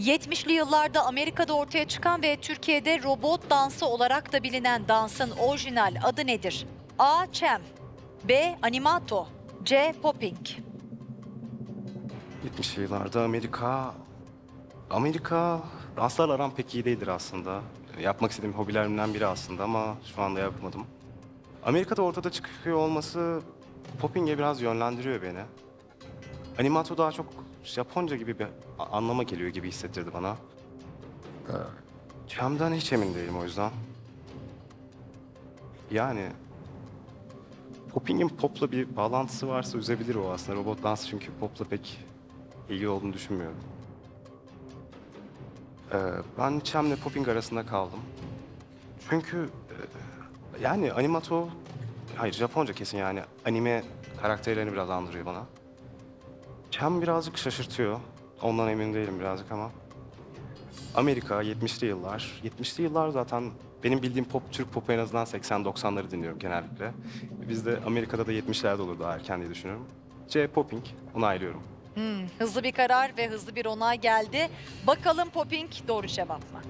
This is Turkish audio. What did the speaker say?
70'li yıllarda Amerika'da ortaya çıkan ve Türkiye'de robot dansı olarak da bilinen dansın orijinal adı nedir? A. Cem B. Animato C. Popping 70'li yıllarda Amerika... Amerika danslarla aram pek iyi değildir aslında. Yapmak istediğim hobilerimden biri aslında ama şu anda yapmadım. Amerika'da ortada çıkıyor olması popping'e biraz yönlendiriyor beni. Animato daha çok Japonca gibi bir a- anlama geliyor gibi hissettirdi bana. Çem'den hiç emin değilim o yüzden. Yani Popping'in popla bir bağlantısı varsa üzebilir o aslında. Robot dansı çünkü popla pek ilgi olduğunu düşünmüyorum. Ee, ben Chem'le Popping arasında kaldım. Çünkü e, yani animato, hayır Japonca kesin yani anime karakterlerini biraz andırıyor bana. Chem birazcık şaşırtıyor. Ondan emin değilim birazcık ama. Amerika 70'li yıllar. 70'li yıllar zaten benim bildiğim pop, Türk popu en azından 80-90'ları dinliyorum genellikle. Bizde Amerika'da da 70'lerde olur daha erken diye düşünüyorum. C. Popping. Onaylıyorum. Hmm, hızlı bir karar ve hızlı bir onay geldi. Bakalım Popping doğru cevap mı?